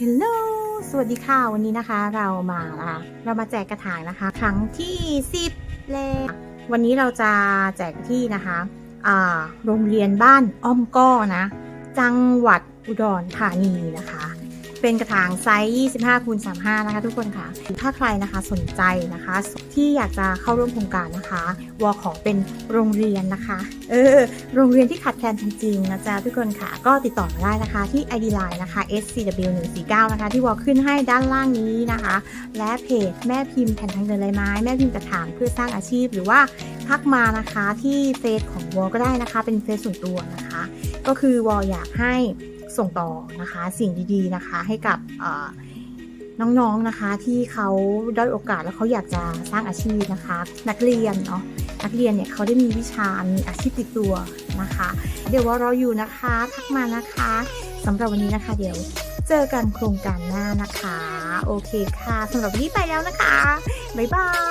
ฮัลโหล สวัสดีค่ะ วันนี้นะคะเรามาละเรามาแจกกระถางนะคะ ครั้งที่ 10แล้ววันนี้เราจะแจกที่นะคะโรงเรียนบ้านอ้อมก้อนะ จังหวัดอุดรธานีนะคะ เป็นกระถางไซส์ 25คูณ35 นะคะทุกคนค่ะ ถ้าใครนะคะสนใจนะคะ ที่อยากจะเข้าร่วมโครงการนะคะวอขอเป็นโรงเรียนนะคะ เออ โรงเรียนที่ขาดแคลนจริงๆนะจ๊ะทุกคนค่ะ ก็ติดต่อมาได้นะคะที่ ID Line นะคะ scw149 นะคะ ที่วอลขึ้นให้ด้านล่างนี้นะคะ และเพจแม่พิมพ์แผ่นทางเดินลายไม้ แม่พิมพ์กระถางเพื่อสร้างอาชีพหรือว่าทักมานะคะที่เฟซของวอลก็ได้นะคะ เป็นเฟซส่วนตัวนะคะ ก็คือวอลอยากให้ ส่งต่อนะคะ สิ่งดีๆนะคะให้กับน้องๆนะคะที่เขาได้โอกาสแล้วเขาอยากจะสร้างอาชีพนะคะ นักเรียนเนาะนักเรียนเนี่ยเขาได้มีวิชามีอาชีพติดตัวนะคะ เดี๋ยวว่ารออยู่นะคะทักมานะคะสำหรับวันนี้นะคะ เดี๋ยวเจอกันโครงการหน้านะคะ โอเคค่ะสำหรับวันนี้ไปแล้วนะคะ บ๊ายบาย